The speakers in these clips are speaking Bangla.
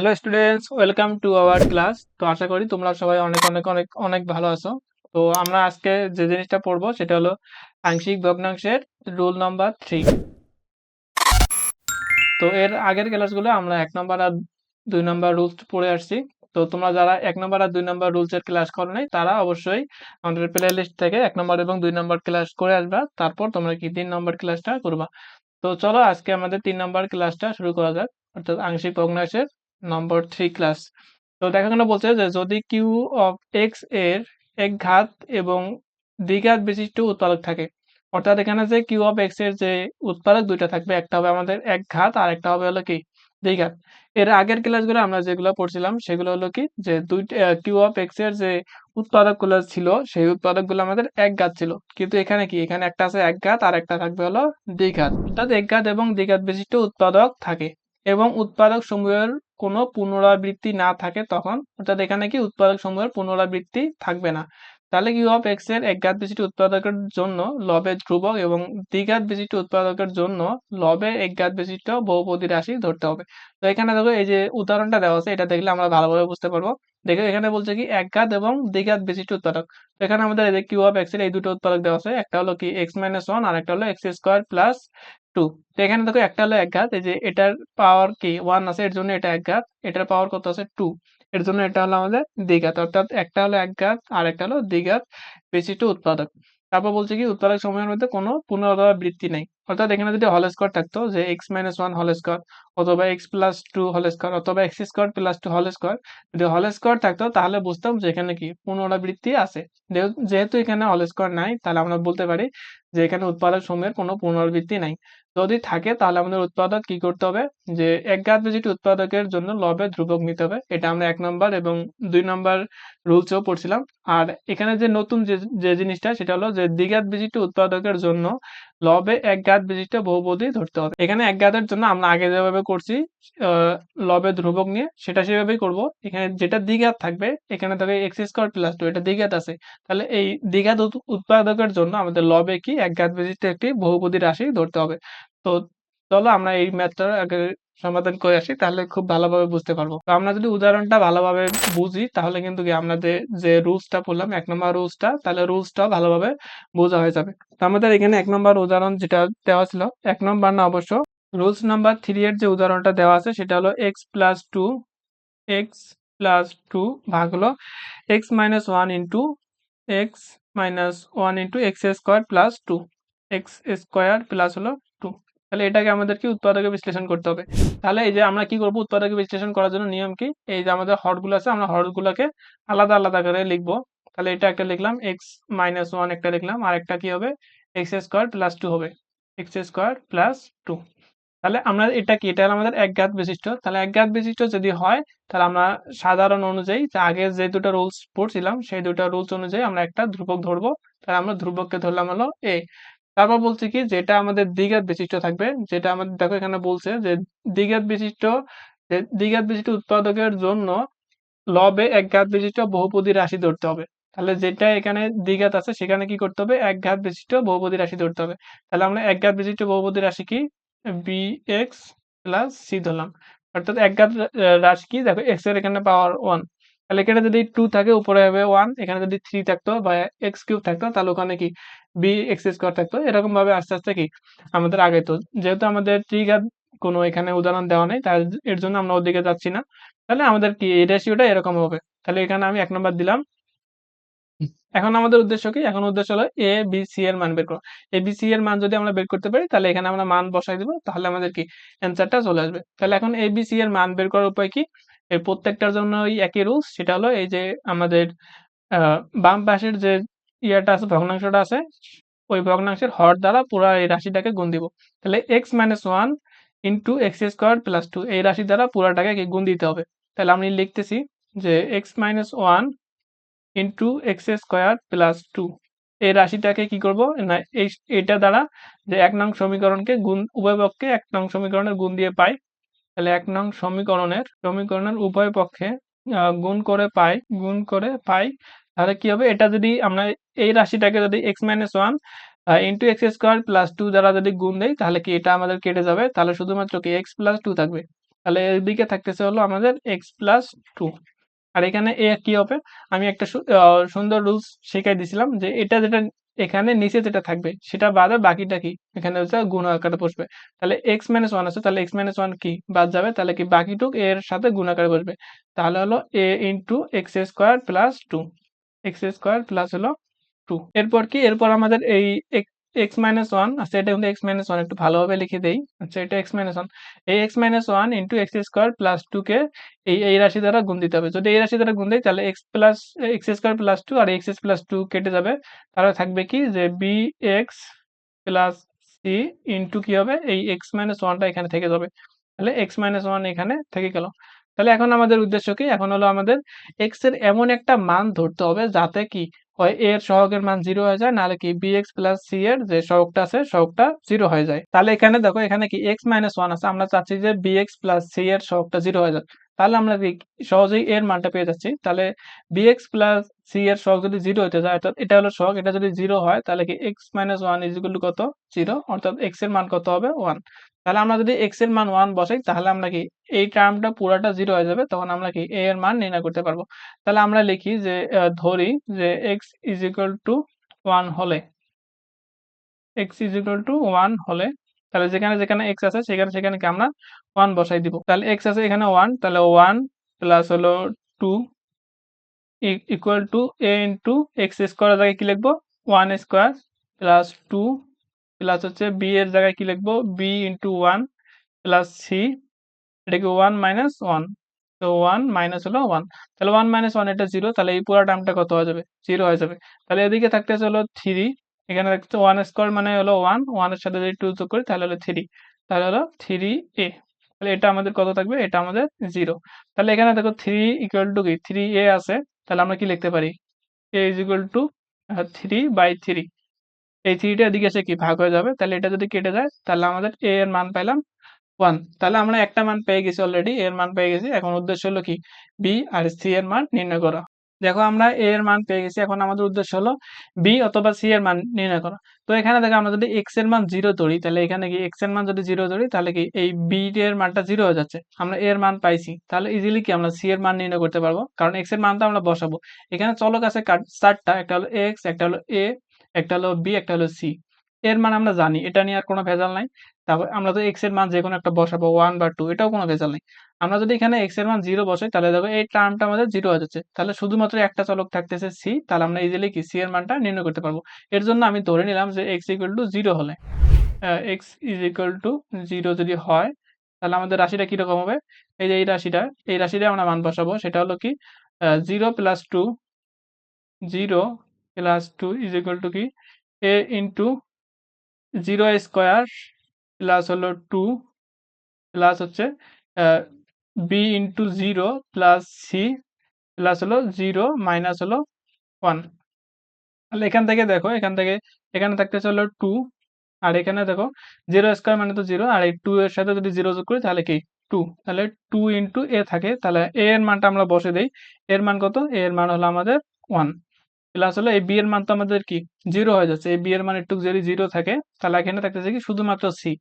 Hello students welcome to our class তো আশা করি তোমরা সবাই অনেক অনেক অনেক অনেক ভালো আছো। তো আমরা আজকে যে জিনিসটা পড়ব সেটা হলো আংশিক ভগ্নাংশের রুল নাম্বার থ্রি। তো এর আগের ক্লাসগুলো আমরা এক নম্বর আর দুই নম্বর রুলস পড়ে আসছি। তো তোমরা যারা এক নম্বর আর দুই নম্বর রুলস এর ক্লাস করো নাই, তারা অবশ্যই আমাদের প্লে লিস্ট থেকে এক নম্বর এবং দুই নম্বর ক্লাস করে আসবা। তারপর তোমরা কি তিন নম্বর ক্লাসটা করবা। তো চলো আজকে আমাদের তিন নম্বর ক্লাসটা শুরু করা যাক। অর্থাৎ আংশিক ভগ্নাংশের নম্বর থ্রি ক্লাস। তো দেখা গেল বলছে যে যদি কিউ অফ এক্সের এক ঘাত এবং দ্বিঘাত বিশিষ্ট উৎপাদক থাকে, অর্থাৎ এখানে যে কিউ অফ এক্সের যে উৎপাদক দুইটা থাকবে, একটা হবে আমাদের এক ঘাত আর একটা হবে হলো কি দ্বিঘাত। এর আগের ক্লাসগুলো আমরা যেগুলো পড়ছিলাম সেগুলো হলো কি যে দুইটা কিউ অফ এক্সের যে উৎপাদকগুলো ছিল, সেই উৎপাদকগুলো আমাদের এক ঘাত ছিল। কিন্তু এখানে কি? এখানে একটা আছে এক ঘাত আর একটা থাকবে হলো দ্বিঘাত। অর্থাৎ এক ঘাত এবং দ্বিঘাত বিশিষ্ট উৎপাদক থাকে। এবং উৎপাদক সমূহের কোনো পুনরাবৃত্তি না থাকে তখন, অর্থাৎ এখানে কি উৎপাদক সমূহের পুনরাবৃত্তি থাকবে না। তাহলে কিউ অফ এক্সের একঘাত বিশিষ্ট উৎপাদকের জন্য লবের ধ্রুবক এবং দ্বিঘাত বিশিষ্ট উৎপাদকের জন্য লবে একঘাত বিশিষ্ট বহুপদী রাশি ধরতে হবে। তো এখানে দেখো, এই যে উদাহরণটা দেওয়া আছে, এটা দেখলে আমরা ভালোভাবে বুঝতে পারব। দেখো, এখানে বলছে কি, একঘাত এবং দ্বিঘাত বিশিষ্ট উৎপাদক। তো এখানে আমাদের এই যে কিউ অফ এক্সের এই দুটো উৎপাদক দেওয়া আছে, একটা হলো কি এক্স মাইনাস ওয়ান আর একটা হলো এক্স স্কোয়ার প্লাস টু তো এখানে দেখো একটা হলো এক ঘাত, এই যে এটার পাওয়ার কি? ওয়ান আছে, এর জন্য এটা এক ঘাত, এটার পাওয়ার কত আছে? টু এর জন্য এটা হলো আমাদের দ্বিঘাত অর্থাৎ একটা হলো এক ঘাত, আর একটা হলো দ্বিঘাত বিশিষ্ট উৎপাদক। তারপর বলছে কি, উৎপাদক সময়ের মধ্যে কোনো পুনরাবৃত্তি নেই। অর্থাৎ এখানে যদি হল স্কোয়ার থাকতো, যে এক্স মাইনাস ওয়ান হল স্কোয়ার অথবা এক্স প্লাস টু হল স্কোয়ার অথবা এক্স স্কোয়ার প্লাস টু হল স্কোয়ার যদি হল স্কোয়ার থাকতো, তাহলে বুঝতাম যে এখানে কি পুনরাবৃত্তি আছে। যেহেতু এখানে হল স্কোয়ার নাই, তাহলে আমরা বলতে পারি যে এখানে উৎপাদক সময়ের কোনো পুনরাবৃত্তি নাই। যদি থাকে, তাহলে আমাদের উৎপাদক কি করতে হবে? যে একঘাত বিশিষ্ট উৎপাদকের জন্য লবে ধ্রুবক নিতে হবে। এটা আমরা এক নম্বর এবং দুই নম্বর রুলসেও পড়ছিলাম। আর এখানে যে নতুন যে যে জিনিসটা, সেটা হলো যে দ্বিঘাত বিশিষ্ট উৎপাদকের জন্য লবে এক একঘাত বিশিষ্ট বহুপদী ধরতে হবে। এখানে এক একঘাতের জন্য আমরা আগে যেভাবে করছি লবে ধ্রুবক নিয়ে, সেটা সেভাবেই করব। এখানে যেটা দ্বিঘাত থাকবে, এখানে থাকে এক্স স্কোয়ার প্লাস টু এটা দ্বিঘাত আছে। তাহলে এই দ্বিঘাত উৎপাদকের জন্য আমাদের লবে কি, এক একঘাত বিশিষ্ট একটি বহুপদী রাশি ধরতে হবে। তো চলো আমরা এই ম্যাথটা আগে সমাধান করে আসি, তাহলে খুব ভালোভাবে বুঝতে পারব। তো আমরা যদি উদাহরণটা ভালোভাবে বুঝি, তাহলে কিন্তু কি আমরা যে রুলসটা পড়লাম এক নম্বর রুলসটা, তাহলে রুলসটাও ভালোভাবে বোঝা হয়ে যাবে। তো আমাদের এখানে এক নম্বর উদাহরণ যেটা দেওয়া ছিল, এক নম্বর না অবশ্য, রুলস নাম্বার থ্রি এর যে উদাহরণটা দেওয়া আছে, সেটা হলো X plus two X plus two ভাগ হলো X minus one into X minus one into X square plus two X square plus হলো তাহলে এটাকে আমাদেরকে উৎপাদকে বিশ্লেষণ করতে হবে। তাহলে এই যে আমরা কি করব? উৎপাদকে বিশ্লেষণ করার জন্য নিয়ম কি? এই যে আমাদের হরগুলো আছে, আমরা হরগুলোকে আলাদা আলাদা করে লিখব। তাহলে এটা একটা লিখলাম এক্স মাইনাস ওয়ান একটা লিখলাম, আর একটা কি হবে? এক্স স্কোয়ার প্লাস টু হবে। এক্স স্কোয়ার প্লাস টু তাহলে আমরা এটা কি? এটা আমাদের একঘাত বিশিষ্ট। তাহলে এক একঘাত বিশিষ্ট যদি হয়, তাহলে আমরা সাধারণ অনুযায়ী আগে যে দুটো রুলস পড়ছিলাম, সেই দুটো রুলস অনুযায়ী আমরা একটা ধ্রুবক ধরবো। তাহলে আমরা ধ্রুবককে ধরলাম হলো এ তারপর বলছে কি, যেটা আমাদের দ্বিঘাত বিশিষ্ট থাকবে, যেটা আমাদের, দেখো এখানে বলছে যে দ্বিঘাত বিশিষ্ট দ্বিঘাত বিশিষ্ট উৎপাদকের জন্য লবে একঘাত বিশিষ্ট বহুপদী রাশি ধরতে হবে। তাহলে যেটা এখানে দ্বিঘাত আছে, সেখানে কি করতে হবে? একঘাত বিশিষ্ট বহুপদী রাশি ধরতে হবে। তাহলে আমরা একঘাত বিশিষ্ট বহুপদী রাশি কি? বি এক্স প্লাস সি ধরলাম। অর্থাৎ একঘাত রাশি কি? দেখো এক্সের এখানে পাওয়ার ওয়ান তাহলে এখানে যদি টু থাকে, উপরে হবে ওয়ান এখানে যদি থ্রি থাকতো বা এক্স কিউব থাকতো, তাহলে ওখানে কি? বি এক্স স্কোয়ার থাকতো। এরকম ভাবে আস্তে আস্তে কি? আমাদের আগে তো যেহেতু আমাদের ত্রিঘাত কোনো এখানে উদাহরণ দেওয়া নেই তার এর জন্য আমরা ওদিকে যাচ্ছি না। তাহলে আমাদের কি? এই রেশিওটা এরকম হবে। তাহলে এখানে আমি এক নম্বর দিলাম। এখন আমাদের উদ্দেশ্য কি? এখন উদ্দেশ্য হলো এ বি সি এর মান বের করা। এ বি সি এর মান যদি আমরা বের করতে পারি, তাহলে এখানে আমরা মান বসাই দিব। তাহলে আমাদের কি? অ্যান্সারটা চলে আসবে। তাহলে এখন এ বি সি এর মান বের করার উপায় কি? এই প্রত্যেকটার জন্য ওই একই রুলস সেটা হলো এই যে আমাদের বাম পাশের যে ইয়েটা আছে, ভগ্নাংশটা আছে, ওই ভগ্নাংশের হর দ্বারা পুরো এই রাশিটাকে গুণ দিব। তাহলে x minus one into x square plus two এই রাশি দ্বারা পুরাটাকে গুণ দিতে হবে? তাহলে আমি লিখতেছি যে x minus one into x square plus two এই রাশিটাকে কি করব? না এটা দ্বারা যে এক নং সমীকরণকে গুণ পক্ষে এক নং সমীকরণের গুণ দিয়ে পাই। তাহলে এক নং সমীকরণের সমীকরণের উভয় পক্ষে গুণ করে পাই, গুণ করে পাই। তাহলে কি হবে? এটা যদি আমরা এই রাশিটাকে যদি x minus one into x square plus two দ্বারা যদি গুণ দেই, তাহলে কি এটা আমাদের কেটে যাবে? তাহলে শুধুমাত্র কি এক্স প্লাস টু থাকবে? তাহলে এদিকে থাকতেছে হলো আমাদের এক্স প্লাস টু আর এখানে এ কি হবে? আমি একটা সুন্দর রুলস শিখাই দিছিলাম যে এটা যেটা এখানে নিচে যেটা থাকবে, সেটা বাদে বাকিটা কি? এখানে হচ্ছে গুণ আকারে বসবে। তাহলে এক্স মাইনাস ওয়ান আছে, তাহলে এক্স মাইনাস ওয়ান কি? বাদ যাবে, তাহলে কি বাকিটুক এর সাথে গুণ আকারে বসবে। তাহলে হলো a into x square plus two x square plus হলো টু এরপর কি? এরপর আমাদের এই এক্স মাইনাস ওয়ান আচ্ছা এটা কিন্তু এক্স মাইনাস ওয়ান একটু ভালোভাবে লিখে দেই। আচ্ছা এটা এক্স মাইনাস ওয়ান এই x minus one into x square plus two কে এই এই রাশি দ্বারা গুণ দিতে হবে। যদি এই রাশি দ্বারা গুণ দেই, তাহলে x plus x square plus two আর এক্স প্লাস টু কেটে যাবে। তাহলে থাকবে কি যে b x plus c into কি হবে? এই এক্স মাইনাস ওয়ানটা এখানে থেকে যাবে। তাহলে এক্স মাইনাস ওয়ান এখানে থেকে গেল। তাহলে এখন আমাদের উদ্দেশ্য কি? এখন হলো আমাদের এক্সের এমন একটা মান ধরতে হবে যাতে কি হয় এ এর সহগের মান জিরো হয়ে যায়, নাহলে কি বি এক্স প্লাস সি এর যে সহগটা আছে, সহগটা জিরো হয়ে যায়। তাহলে এখানে দেখো, এখানে কি এক্স মাইনাস ওয়ান আছে, আমরা চাচ্ছি যে বি এক্স প্লাস সি এর সহগটা জিরো হয়ে যাক। তাহলে আমরা সহজেই এর মানটা পেয়ে যাচ্ছি। তাহলে বি এক্স প্লাস সি এর সহগ যদি জিরো হতে যায়, অর্থাৎ এটা হলো সহগ, এটা যদি জিরো হয়, তাহলে কি x minus one is equal to কত? জিরো অর্থাৎ এক্সের মান কত হবে? ওয়ান তাহলে আমরা যদি এক্সের মান ওয়ান বসাই, তাহলে আমরা কি এই টার্মটা পুরাটা জিরো হয়ে যাবে, তখন আমরা কি a এর মান নির্ণয় করতে পারব। তাহলে আমরা লিখি যে ধরি যে x is equal to one হলে x is equal to one হলে তাহলে যেখানে যেখানে এক্স আছে, সেখানে সেখানে কি আমরা ওয়ান বসাই দিব। তাহলে এক্স আছে এখানে ওয়ান তাহলে ওয়ান প্লাস হলো two equal to a into x square জায়গায় কি লিখব? One square plus two plus হচ্ছে বি এর জায়গায় কি লিখব? B into one plus c এটা কি ওয়ান মাইনাস ওয়ান তো ওয়ান মাইনাস হলো ওয়ান তাহলে ওয়ান মাইনাস ওয়ান এটা জিরো তাহলে এই পুরো টার্মটা কত হয়ে যাবে? জিরো হয়ে যাবে। তাহলে এদিকে থাকতেছে হলো থ্রি এখানে দেখতে ওয়ান স্কোয়ার মানে হলো ওয়ান ওয়ানের সাথে যদি টু যোগ করি, তাহলে হলো থ্রি তাহলে হলো থ্রি এ তাহলে এটা আমাদের কত থাকবে? এটা আমাদের জিরো তাহলে এখানে দেখো থ্রি ইকুয়াল টু কি? থ্রি এ আছে, তাহলে আমরা কি লিখতে পারি? A is equal to three by three এই থ্রিটা এদিকে এসে কি? ভাগ হয়ে যাবে। তাহলে এটা যদি কেটে যায়, তাহলে আমাদের এ এর মান পাইলাম ওয়ান তাহলে আমরা একটা মান পেয়ে গেছি অলরেডি এর মান পেয়ে গেছি। এখন উদ্দেশ্য হলো কি? বি আর সি এর মান নির্ণয় করা। দেখো আমরা এ এর মান পেয়ে গেছি। এখন আমাদের উদ্দেশ্য হলো বি অথবা সি এর মান নির্ণয় করা। তো এখানে দেখো আমরা যদি এক্সের মান জিরো ধরি, তাহলে এখানে কি এক্সের মান যদি জিরো ধরি, তাহলে কি এই বি এর মানটা জিরো হয়ে যাচ্ছে। আমরা এর মান পাইছি। তাহলে ইজিলি কি আমরা সি এর মান নির্ণয় করতে পারব? কারণ এক্সের মান তো আমরা বসাবো। এখানে চলক আছে চারটা, একটা হলো এক্স একটা হলো এ একটা হলো বি একটা হলো সি এর মান আমরা জানি। এটা নিয়ে আর কোনো ভেজাল নাই। তারপর আমরা তো এক্সের মান যে কোনো একটা বসাবো ওয়ান বা টু এটাও কোনো ভেজাল নেই। আমরা যদি এখানে এক্সের মান জিরো বসাই, তাহলে দেখো এই টার্মটা আমাদের জিরো হয়ে যাচ্ছে। তাহলে শুধুমাত্র একটা চলক থাকতেছে সি তাহলে আমরা ইজিলি কি সি এর মানটা নির্ণয় করতে পারব। এর জন্য আমি ধরে নিলাম যে এক্স ইকুয়াল টু জিরো হলে x is equal to zero যদি হয়, তাহলে আমাদের রাশিটা কীরকম হবে? এই যে এই রাশিটা এই রাশিটা আমরা মান বসাবো, সেটা হলো কি zero plus two zero plus two is equal to কি? A into zero square plus হলো টু প্লাস হচ্ছে b into zero plus c plus হলো জিরো মাইনাস হলো ওয়ান তাহলে এখান থেকে দেখো, এখান থেকে, এখানে থাকতেছে হলো টু আর এখানে দেখো জিরো স্কোয়ার মানে তো জিরো আর এই টু এর সাথে যদি জিরো যোগ করি তাহলে কি? টু তাহলে টু ইন্টু এ থাকে, তাহলে এ এর মানটা আমরা বসে দেই এর মান কত? এ এর মান হলো আমাদের ওয়ান প্লাস হলো এই বি এর মান তো আমাদের কি? জিরো হয়ে যাচ্ছে। এই বি এর মান একটু যদি জিরো থাকে, তাহলে এখানে থাকতেছে কি? শুধুমাত্র সি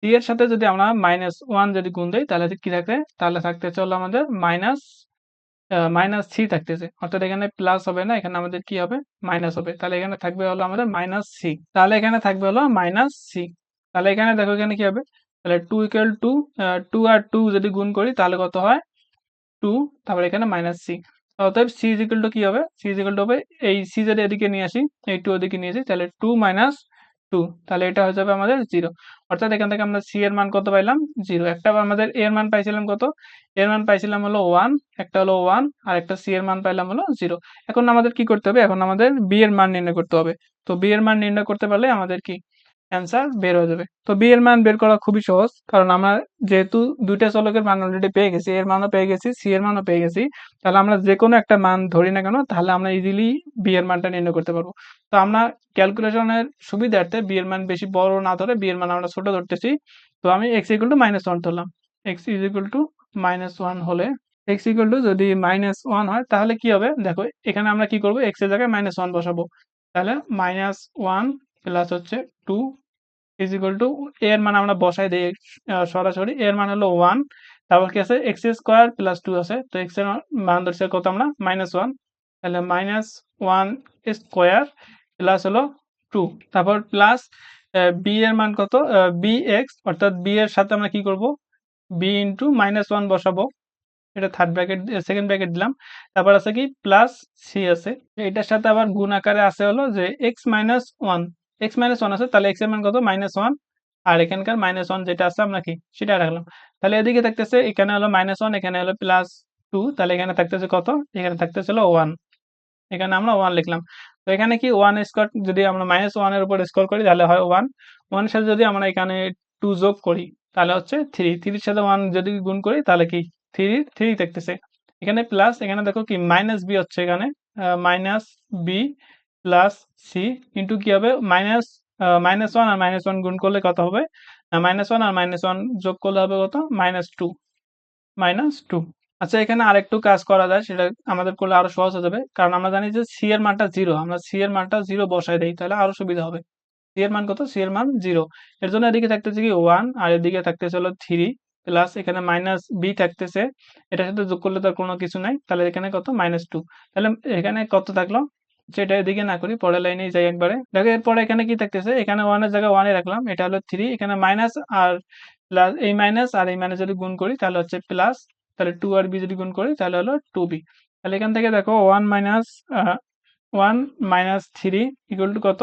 সি এর সাথে যদি আমরা মাইনাস ওয়ান যদি গুণ দেই, তাহলে কি থাকে তাহলে থাকতেছে হলো আমাদের মাইনাস মাইনাস সি থাকতেছে। অর্থাৎ এখানে প্লাস হবে না, এখানে আমাদের কি হবে? মাইনাস হবে। তাহলে এখানে থাকবে হলো আমাদের মাইনাস সি তাহলে এখানে থাকবে হলো মাইনাস সি তাহলে এখানে দেখো এখানে কি হবে? তাহলে two equal to two R two যদি গুণ করি, তাহলে কত হয়? টু তারপরে এখানে মাইনাস সি অতএব সি ইজ ইকুয়াল টু কি হবে? সি ইজ ইকুয়াল টু হবে এই সি যদি এদিকে নিয়ে আসি, এই টু ওদিকে নিয়ে আসি, তাহলে টু মাইনাস টু তাহলে এটা হয়ে যাবে আমাদের জিরো অর্থাৎ এখান থেকে আমরা সি এর মান কত পাইলাম? জিরো একটা আমাদের এর মান পাইছিলাম কত? এর মান পাইছিলাম হলো ওয়ান একটা হলো ওয়ান আর একটা সি এর মান পাইলাম হলো জিরো এখন আমাদের কি করতে হবে? এখন আমাদের বি এর মান নির্ণয় করতে হবে। তো বি এর মান নির্ণয় করতে পারলে আমাদের কি? অ্যান্সার বের হয়ে যাবে। তো বি এর মান বের করা খুবই সহজ, কারণ আমরা যেহেতু দুইটা চলকের মান অলরেডি পেয়ে গেছি এর মানও পেয়ে গেছি সি এর মানও পেয়ে গেছি, তাহলে আমরা যে কোনো একটা মান ধরি না কেন, তাহলে আমরা ইজিলি বি এর মানটা নির্ণয় করতে পারব। তো আমরা ক্যালকুলেশনের সুবিধার্থে বি এর মান বেশি বড় না ধরে বি এর মান আমরা ছোট ধরতেছি, তো আমি x equal to minus one ধরলাম। X is equal to minus one হলে এক্স ইকুয়াল টু যদি মাইনাস ওয়ান হয়, তাহলে কি হবে? দেখো, এখানে আমরা কি করব? এক্সের জায়গায় মাইনাস ওয়ান বসাবো। তাহলে মাইনাস ওয়ান প্লাস হচ্ছে টু ইজ ইকুয়াল টু এর মান আমরা বসাই দিই সরাসরি। এর মান হলো ওয়ান তারপর কি আছে? এক্স স্কোয়ার প্লাস টু আছে। তো এক্সের মান ধরছে কত আমরা? মাইনাস ওয়ান তাহলে মাইনাস ওয়ান স্কোয়ার প্লাস হলো টু তারপর প্লাস বি এর মান কত? বি এক্স অর্থাৎ বি এর সাথে আমরা কি করব? বি ইন্টু মাইনাস ওয়ান বসাবো। এটা থার্ড ব্র্যাকেট সেকেন্ড ব্র্যাকেট দিলাম। তারপর আছে কি? প্লাস সি আছে। এটার সাথে আবার গুণ আকারে আছে হলো যে x minus one x minus one আছে, তাহলে এক্সের মান কত? মাইনাস ওয়ান আর এখানকার মাইনাস ওয়ান যেটা আছে, আমরা কি? সেটা রাখলাম। তাহলে এদিকে থাকতেছে, এখানে হলো মাইনাস ওয়ান এখানে হলো প্লাস টু তাহলে এখানে থাকতেছে কত? এখানে থাকতেছে হলো ওয়ান এখানে আমরা ওয়ান লিখলাম। তো এখানে কি ওয়ান স্কোয়ার যদি আমরা মাইনাস ওয়ানের উপর স্কোর করি, তাহলে হয় ওয়ান ওয়ানের সাথে যদি আমরা এখানে টু যোগ করি, তাহলে হচ্ছে থ্রি থ্রির সাথে ওয়ান যদি গুণ করি, তাহলে কি? থ্রি থ্রি থাকতেছে। এখানে প্লাস এখানে দেখো কি মাইনাস বি হচ্ছে এখানে minus b plus c into কি হবে? মাইনাস মাইনাস ওয়ান আর মাইনাস ওয়ান গুণ করলে কত হবে? মাইনাস ওয়ান আর মাইনাস ওয়ান যোগ করলে হবে কত? মাইনাস টু মাইনাস টু আচ্ছা এখানে আরেকটু কাজ করা যায়, সেটা আমাদের করলে আরও সহজ হয়ে যাবে। কারণ আমরা জানি যে সি এর মানটা জিরো আমরা সি এর মানটা জিরো বসাই দিই, তাহলে আরও সুবিধা হবে। সি এর মান কত? সি এর মান জিরো এর জন্য এদিকে থাকতেছে কি? ওয়ান আর এদিকে থাকতেছে হলো থ্রি প্লাস এখানে মাইনাস বি থাকতেছে। এটার সাথে যোগ করলে তার কোনো কিছু নাই, তাহলে এখানে কত? মাইনাস টু তাহলে এখানে কত থাকল? সেটা এদিকে না করি, পরের লাইনে যাই একবারে। দেখো, এরপরে এখানে কি থাকতেছে? এখানে ওয়ানের জায়গায় ওয়ানে রাখলাম। এটা হলো থ্রি এখানে মাইনাস আর প্লাস এই মাইনাস আর এই মাইনাস যদি গুণ করি, তাহলে হচ্ছে প্লাস তাহলে টু আর বি যদি গুণ করি, তাহলে হলো টু বি তাহলে এখান থেকে দেখো one minus one minus three equal to কত?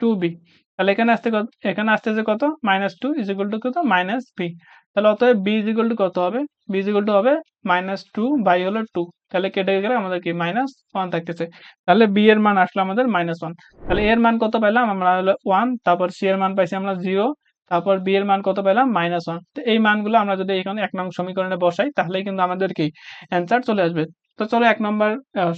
টু বি তাহলে এখানে আসতে এখানে আসতেছে কত? Minus two is equal to কত? মাইনাস বি তাহলে অতএব বি ইজ টু কত হবে? বি ইজ টু হবে মাইনাস টু বাই হলো টু তাহলে কেটে গেলে আমাদের কি? মাইনাস ওয়ান থাকতেছে। তাহলে বি এর মান আসলো আমাদের মাইনাস ওয়ান তাহলে এর মান কত পেলাম আমরা হলো ওয়ান তারপর সি এর মান পাইছি আমরা জিরো তারপর বি এর মান কত পেলাম মাইনাস ওয়ান তো এই মানগুলো আমরা যদি এখানে এক নং সমীকরণে বসাই তাহলে কিন্তু আমাদের কি? অ্যান্সার চলে আসবে। তো চলো এক নম্বর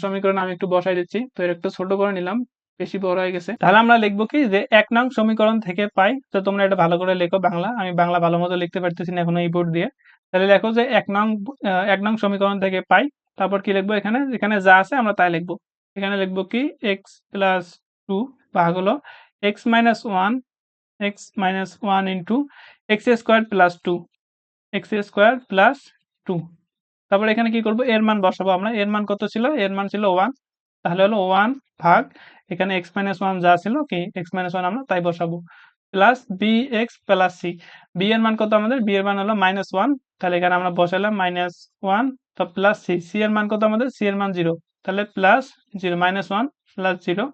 সমীকরণ আমি একটু বসাই দিচ্ছি। তো এর একটু ছোট করে নিলাম। বেশি বড় হয়ে গেছে। তাহলে আমরা লিখব কি যে এক নং সমীকরণ থেকে পাই। তো তোমরা এটা ভালো করে লেখো বাংলা। আমি বাংলা ভালো মতো লিখতে পারতেছি না এখন এই বোর্ড দিয়ে। তাহলে লেখো যে এক নং এক নং সমীকরণ থেকে পাই। তারপর কি লিখব এখানে? এখানে যা আছে আমরা তাই লিখব। এখানে লিখব কি? এক্স প্লাস টু ভাগ হলো x minus one x minus one into x square plus two x square plus two তারপর এখানে কি করব? এর মান বসাবো আমরা। এর মান কত ছিল? এর মান ছিল ওয়ান তাহলে হলো ওয়ান ভাগ, এখানে এক্স মাইনাস ওয়ান যা ছিল কি? এক্স মাইনাস ওয়ান আমরা তাই বসাবো। Plus b x plus c b এর মান কত আমাদের? বি এর মান হলো মাইনাস ওয়ান তাহলে এখানে আমরা বসালাম মাইনাস ওয়ান তো প্লাস সি সি এর মান কত আমাদের? সি এর মান জিরো তাহলে plus zero minus one plus zero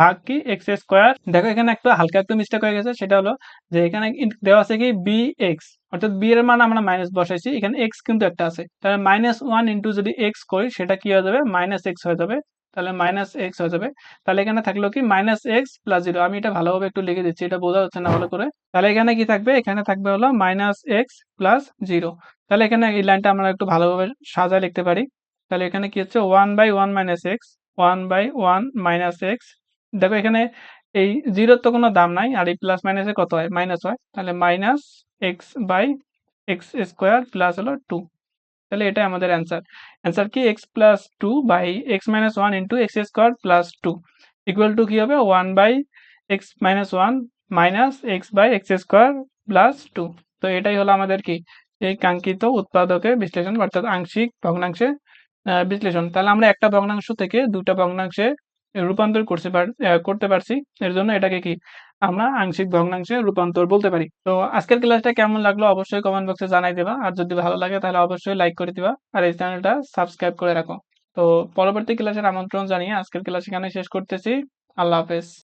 ভাগ কি? এক্স স্কোয়ার দেখো এখানে একটা হালকা একটু মিস্টেক হয়ে গেছে, সেটা হলো যে এখানে দেওয়া আছে কি? বি এক্স অর্থাৎ বি এর মান আমরা মাইনাস বসাইছি, এখানে এক্স কিন্তু একটা আছে। তাহলে মাইনাস ওয়ান ইন্টু যদি এক্স করি, সেটা কি হয়ে যাবে? মাইনাস এক্স হয়ে যাবে। তাহলে মাইনাস এক্স হয়ে যাবে। তাহলে এখানে থাকল কি? মাইনাস এক্স প্লাস জিরো আমি এটা ভালোভাবে একটু লিখে দিচ্ছি, এটা বোঝা যাচ্ছে না ভালো করে। তাহলে এখানে কি থাকবে? এখানে থাকবে হলো মাইনাস এক্স প্লাস জিরো তাহলে এখানে এই লাইনটা আমরা একটু ভালোভাবে সাজায় লিখতে পারি। তাহলে এখানে কি হচ্ছে? One by one minus x one by one minus x দেখো এখানে এই জিরোর তো কোনো দাম নাই, আর এই প্লাস মাইনাসে কত হয়? মাইনাস হয়। তাহলে minus x by x square plus হলো টু তাহলে এটাই আমাদের অ্যান্সার অ্যান্সার কি? X plus two by x minus one into x square plus two equal to কি হবে? One by x minus one minus x by x square plus two তো এটাই হলো আমাদের কি? এই কাঙ্ক্ষিত উৎপাদকের বিশ্লেষণ, অর্থাৎ আংশিক ভগ্নাংশে বিশ্লেষণ। তাহলে আমরা একটা ভগ্নাংশ থেকে দুটা ভগ্নাংশে রূপান্তর করতে করতে পারছি। এর জন্য এটাকে কি আমরা আংশিক ভগ্নাংশে রূপান্তর বলতে পারি। তো আজকের ক্লাসটা কেমন লাগল অবশ্যই কমেন্ট বক্সে জানাই দেবা। আর যদি ভালো লাগে তাহলে অবশ্যই লাইক করে দিবা। আর এই চ্যানেলটা সাবস্ক্রাইব করে রাখো। তো পরবর্তী ক্লাসের আমন্ত্রণ জানিয়ে আজকের ক্লাস এখানে শেষ করতেছি। আল্লাহ হাফেজ।